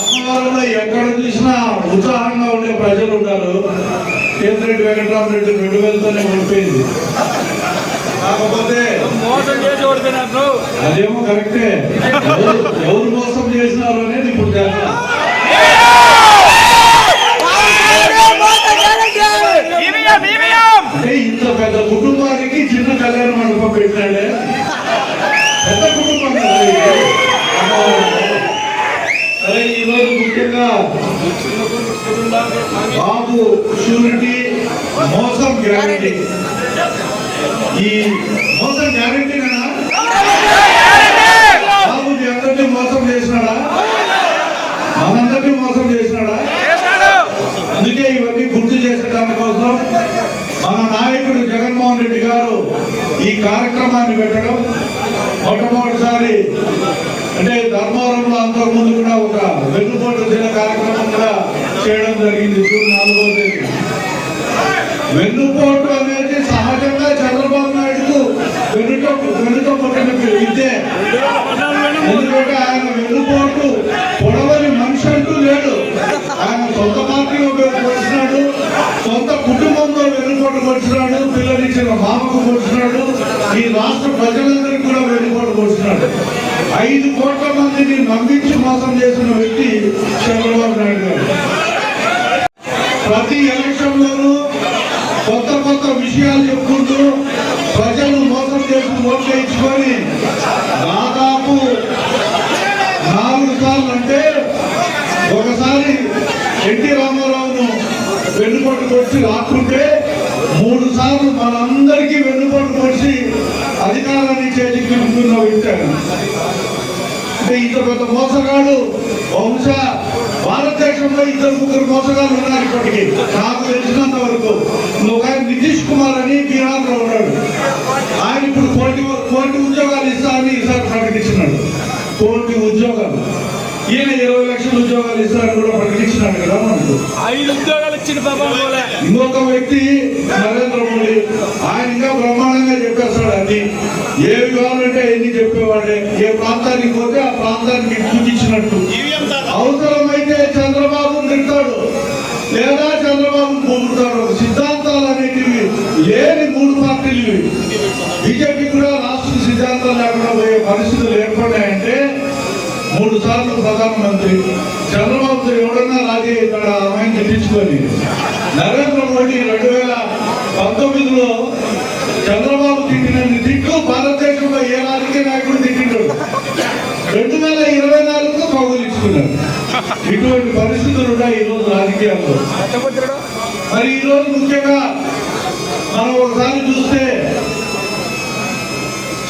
అమ్మవారిలో ఎక్కడ చూసినా ఉత్సాహంగా ఉండే ప్రజలు ఉన్నారు కేంద్రెడ్డి వెంకటరామరెడ్డి రెండు వేలతోనే ఓడిపోయింది. కాకపోతే అదేమో కరెక్టే. ఎవరు ఎవరు మోసం చేసినారు అనేది ఇప్పుడు తెలుసు అంటే ఇంత పెద్ద కుటుంబానికి చిన్న కళ్యాణ మండపం పెట్టినాడే పెద్ద కుటుంబం కదా ఇది. సరే ఈరోజు ముఖ్యంగా బాబు షూరిటీ మోసం గ్యారంటీ. ఈ మోసం గ్యారంటీనా బాబు మీ అందరినీ మోసం చేసినాడా? మనందరినీ మోసం చేసినాడా? అందుకే ఇవన్నీ గుర్తు చేసే దానికోసం మన నాయకుడు జగన్మోహన్ రెడ్డి గారు ఈ కార్యక్రమాన్ని పెట్టడం మొట్టమొదటిసారి అంటే ధర్మవరంలో అంతకు ముందు కూడా ఒక వెన్నుపోటు దిన కార్యక్రమం కూడా చేయడం జరిగింది జూన్ నాలుగో తేదీ. వెన్నుపోటు అనేది కోరుతున్నాడు వచ్చినాడు పిల్లనిచ్చిన మామకు కోరుతున్నాడు ఈ రాష్ట్ర ప్రజలందరికీ కూడా వెన్నుపోటు కోరుతున్నాడు ఐదు కోట్ల మందిని నమ్మించి మోసం చేసిన వ్యక్తి చంద్రబాబు నాయుడు గారు. ప్రతి ఎలక్షన్ లోనూ కొత్త కొత్త విషయాలు చెప్పుకుంటూ ప్రజలు మోసం చేసి ఓట్లు వేయించుకొని దాదాపు నాలుగు సార్లు అంటే ఒకసారి ఎన్టీ రామారావును వెన్నుపోటు కొట్టి రాకుంటే మూడు సార్లు మనందరికీ వెన్నుపోటు కొట్టి అధికారాన్ని చేతికి వ్యక్తి ఆయన. అంటే ఇంత పెద్ద మోసగాడు బహుశా భారతదేశంలో ఇద్దరు ముగ్గురు మోసగాళ్ళు ఉన్నారు ఇప్పటికీ. నాకు తెలిసినంత వరకు. ఒక ఆయన నితీష్ కుమార్ అని బీహార్లో ఉన్నాడు. ఆయన ఇప్పుడు కోటి కోటి ఉద్యోగాలు ఇస్తారని ఈసారి ప్రకటించినాడు. కోటి ఉద్యోగాలు. ఈయన ఇరవై లక్షల ఉద్యోగాలు ఇస్తారని కూడా ప్రకటించినాడు కదా మనకు. ఐదు ఉద్యోగాలు ఇంకొక వ్యక్తి నరేంద్ర మోడీ. ఆయన ఇంకా బ్రహ్మాండంగా చెప్పేస్తాడు అన్ని ఏవి కావాలంటే ఎన్ని చెప్పేవాడే ఏ ప్రాంతానికి పోతే ఆ ప్రాంతానికి సూచించినట్టు. అవసరమైతే చంద్రబాబు తిడతాడు. లేదా చంద్రబాబు పొగుడతాడు. సిద్ధాంతాలు అనేటివి లేని మూడు పార్టీలు. బీజేపీ కూడా రాష్ట్ర సిద్ధాంతాలు లేకుండా పోయే పరిస్థితులు ఏర్పడ్డాయంటే మూడు సార్లు ప్రధానమంత్రి. చంద్రబాబు ఎవడన్నా రాజీ ఇక్కడ ఆయన తెప్పించుకొని నరేంద్ర మోడీ రెండు వేల పంతొమ్మిదిలో చంద్రబాబు తిట్టిన తిట్టు భారతదేశంలో ఏ రాజకీయ నాయకుడు తిట్టిండు? రెండు వేల ఇరవై నాలుగులో కౌగులించుకున్నాడు ఇటువంటి పరిస్థితులు ఉన్నాయి ఈరోజు రాజకీయాల్లో. మరి ఈరోజు ముఖ్యంగా మనం ఒకసారి చూస్తే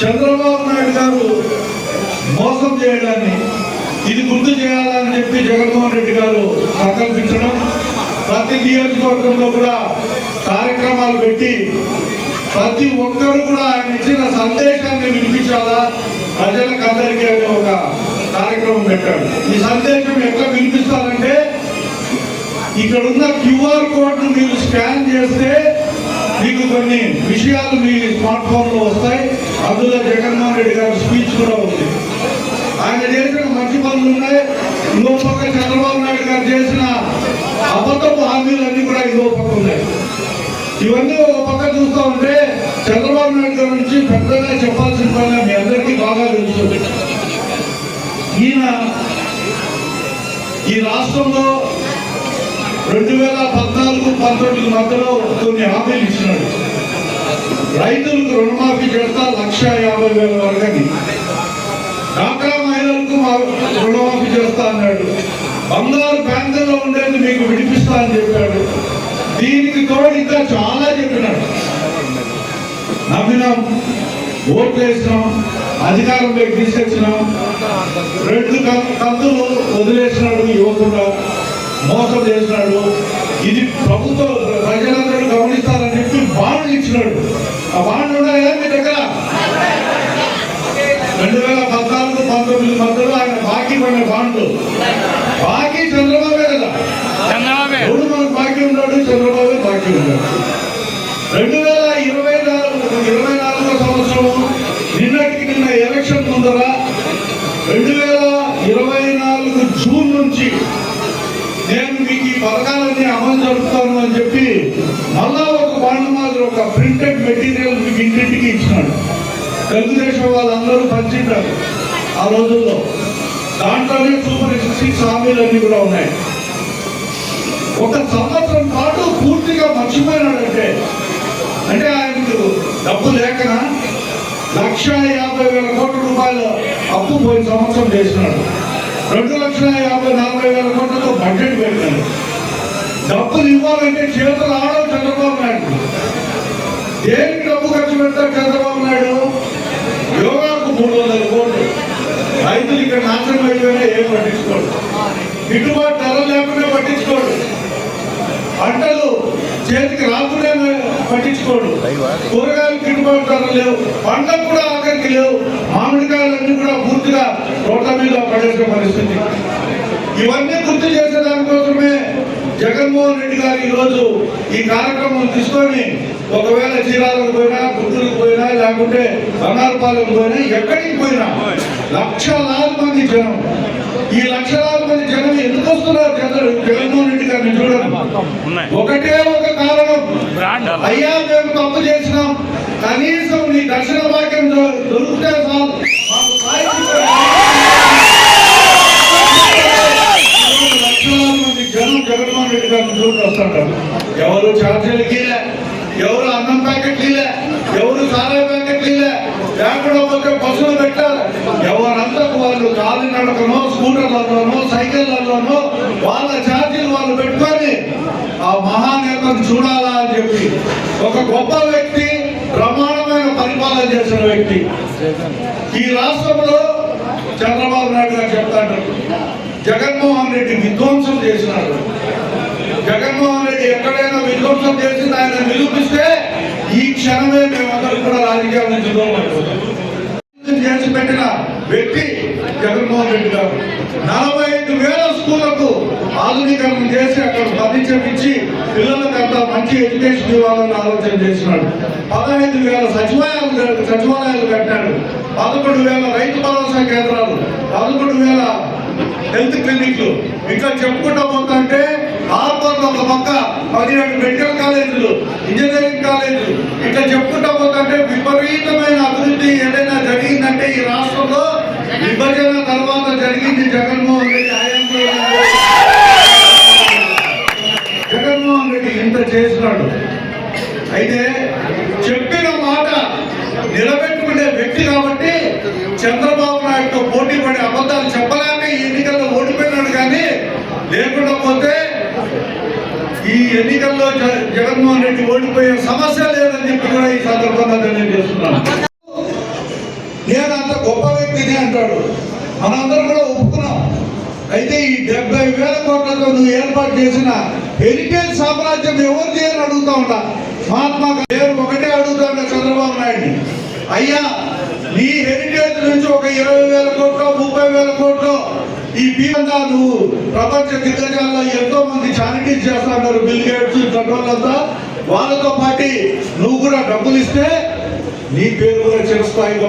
చంద్రబాబు నాయుడు గారు మోసం చేయడాన్ని ఇది గుర్తు చేయాలని చెప్పి జగన్మోహన్ రెడ్డి గారు సంకల్పించడం ప్రతి నియోజకవర్గంలో కూడా కార్యక్రమాలు పెట్టి ప్రతి ఒక్కరు కూడా ఆయన ఇచ్చిన సందేశాన్ని వినిపించాలా? ప్రజలకు అందరికీ అనే ఒక కార్యక్రమం పెట్టాడు. ఈ సందేశం ఎట్లా వినిపిస్తారంటే ఇక్కడ ఉన్న క్యూఆర్ కోడ్ను మీరు స్కాన్ చేస్తే మీకు కొన్ని విషయాలు మీ స్మార్ట్ ఫోన్లో వస్తాయి. అందులో జగన్మోహన్ రెడ్డి గారి స్పీచ్ కూడా ఉంది. ఆయన చేసిన మంచి పనులు ఉన్నాయి. ఇంకో పక్క చంద్రబాబు నాయుడు గారు చేసిన అబద్ధపు హామీలన్నీ కూడా ఇంకో పక్క ఉన్నాయి. ఇవన్నీ ఒక పక్క చూస్తూ ఉంటే చంద్రబాబు నాయుడు గారి నుంచి పెద్దగా చెప్పాల్సిన పని మీ అందరికీ బాగా తెలుసు. ఈయన ఈ రాష్ట్రంలో రెండు వేల పద్నాలుగు పంతొమ్మిది మధ్యలో కొన్ని హామీలు ఇచ్చినాడు. రైతులకు రుణమాఫీ చేస్తా లక్ష యాభై వేల వరకు డాక్రా మహిళలకు మా రుణమాఫీ చేస్తా అన్నాడు. బంగారు బ్యాంకుల్లో ఉండేది మీకు విడిపిస్తా అని చెప్పాడు. దీనికి తోడు ఇంకా చాలా చెప్పినాడు. నమ్మినాం ఓట్లు వేసినాం అధికారంలోకి తీసుకొచ్చినాం. రెండు కంతులు వదిలేసినాడు యువకుండా మోసం చేసినాడు. ఇది ప్రభుత్వం ప్రజలందరూ గమనిస్తారని చెప్పి బాండ్లు ఇచ్చినాడు. ఆ బాండ్లు పడిన బాండ్లు బాకీ చంద్రబాబే కదా. చంద్రబాబే. ఎవడు మనకు బాకీ ఉన్నాడు? చంద్రబాబు బాకీ ఉన్నాడు. రెండు వేల ఇరవై నాలుగు ఇరవై నాలుగో సంవత్సరం నిన్నటికి నిన్న ఎలక్షన్ ముందర రెండు వేల ఇరవై నాలుగు జూన్ నుంచి పథకాలన్నీ అమలు జరుపుతాను అని చెప్పి మళ్ళా ఒక బాండ్ మాదిరి ఒక ప్రింటెడ్ మెటీరియల్ మీకు ఇంటింటికి ఇచ్చినాడు. తెలుగుదేశం వాళ్ళందరూ పంచింటారు ఆ రోజుల్లో దాంట్లోనే సూపర్ సిక్స్ హామీలన్నీ కూడా ఉన్నాయి. ఒక సంవత్సరం పాటు పూర్తిగా మర్చిపోయినాడంటే అంటే ఆయనకు డబ్బు లేక లక్ష యాభై వేల కోట్ల రూపాయలు అప్పు పోయిన సంవత్సరం చేసినాడు. రెండు లక్షల యాభై నలభై వేల కోట్లతో బడ్జెట్ పెట్టాడు డబ్బులు ఇవ్వాలంటే చేతులు ఆడో చంద్రబాబు నాయుడు. దేనికి డబ్బు ఖర్చు పెడతారు చంద్రబాబు నాయుడు? యోగాకు మూడు వందల కోట్లు. రైతులు ఇక్కడ నాశనం అయిపోయినా ఏం పట్టించుకోడు. గిట్టుబాటు ధర లేకుండా పట్టించుకోడు. పంటలు చేతికి రాకుండా పట్టించుకోడు. కూరగాయలు గిట్టుబాటు ధర లేవు. పంటలు కూడా ఆఖరికి లేవు. మామిడికాయలన్నీ కూడా పూర్తిగా రోడ్ల మీద పడేసిన పరిస్థితి. ఇవన్నీ గుర్తు చేసే దానికోసమే జగన్మోహన్ రెడ్డి గారు ఈరోజు ఈ కార్యక్రమం తీసుకొని ఒకవేళ చీరాలకు పోయినా గుంటూరుకు పోయినా లేకుంటే బంగారుపాలెం పోయినా ఎక్కడికి పోయినా లక్షలాది మంది జనం. ఈ లక్షలాది మంది జనం ఎందుకు వస్తున్నారు చంద్ర జగన్మోహన్ రెడ్డి గారిని చూడడం. ఉన్నాయి. ఒకటే ఒక కారణం. అయ్యా మేము తప్పు చేసినాం. కనీసం నీ దర్శన వాక్యం దొరికితే. లక్షలాది మంది జనం జగన్మోహన్ రెడ్డి గారిని చూడండి వస్తుంటారు. ఎవరు ఛార్జీలు గీలే ఎవరు అన్నం ప్యాకెట్ గీలే ఎవరు సారా ప్యాకెట్ గీలే బస్సులు పెట్టారు ఎవరంతా వాళ్ళు కాలినడకనో స్కూటర్లలోనో సైకిళ్ళలోనో వాళ్ళ ఛార్జీలు వాళ్ళు పెట్టుకొని ఆ మహానేతను చూడాలా అని చెప్పి ఒక గొప్ప వ్యక్తి ప్రమాణమైన పరిపాలన చేసిన వ్యక్తి. ఈ రాష్ట్రంలో చంద్రబాబు నాయుడు గారు చెప్తాడు. జగన్మోహన్ రెడ్డి విధ్వంసం చేసినాడు. జగన్మోహన్ రెడ్డి ఎక్కడైనా విధ్వంసం చేసి ఆయన నిరూపిస్తే ఈ క్షణమే మేమందరం కూడా రాజకీయాల నుంచి చేసి పెట్టిన వ్యక్తి జగన్మోహన్ రెడ్డి గారు. నలభై ఐదు వేల స్కూళ్ళకు ఆధునీకరణ చేసి అక్కడ పరిచయం ఇచ్చి పిల్లలకంతా మంచి ఎడ్యుకేషన్ ఇవ్వాలని ఆలోచన చేసినాడు. పదహైదు వేల సచివాలయాలు సచివాలయాలు కట్టినాడు పదకొండు వేల రైతు భరోసా కేంద్రాలు. పదకొండు వేల హెల్త్ క్లినిక్లు. ఇంకా చెప్పుకుంటా పోతుంటే హార్బర్ ఒక పక్క పదిహేడు మెడికల్ కాలేజీలు ఇంజనీరింగ్ కాలేజీలు. ఇట్లా చెప్పుకుంటా పోతుంటే విపరీతమైన అభివృద్ధి ఏదైనా జరిగిందంటే ఈ రాష్ట్రంలో విభజన తర్వాత జరిగింది జగన్మోహన్ రెడ్డి హయాంలో. జగన్మోహన్ రెడ్డి ఇంత చేసినాడు అయితే చెప్పిన మాట నిలబెట్టుకునే వ్యక్తి కాబట్టి చంద్రబాబు నాయుడుతో పోటీ పడి అబద్ధాలు చెప్పలేక ఈ ఎన్నికల్లో ఓడిపోయినాడు కానీ లేకుండా పోతే ఈ ఎన్నికల్లో జగన్మోహన్ రెడ్డి ఓడిపోయే సమస్య లేదని చెప్పి కూడా ఈ సందర్భంగా తెలియజేస్తున్నాను. నేను అంత గొప్ప వ్యక్తిని అంటాడు. మనందరం కూడా ఒప్పుకున్నాం. అయితే ఈ డెబ్బై వేల కోట్లతో నువ్వు ఏర్పాటు చేసిన హెరిటేజ్ సామ్రాజ్యం ఎవరు చేయని అడుగుతా ఉంటా మహాత్మా గాంధీ ఒకటే అడుగుతా చంద్రబాబు నాయుడిని. అయ్యా నీ హెరిటేజ్ నుంచి ఒక ఇరవై వేల కోట్లు ముప్పై వేల కోట్లు ఈ బీమంతా నువ్వు ప్రపంచ దిగ్గజాల్లో ఎంతో మంది చారిటీస్ చేస్తా ఉన్నారు బిల్ గేట్స్ కంట్రోల్ వాళ్ళతో పాటు నువ్వు కూడా డబ్బులు ఇస్తే నీ పేరు కూడా చిరస్థాయిగా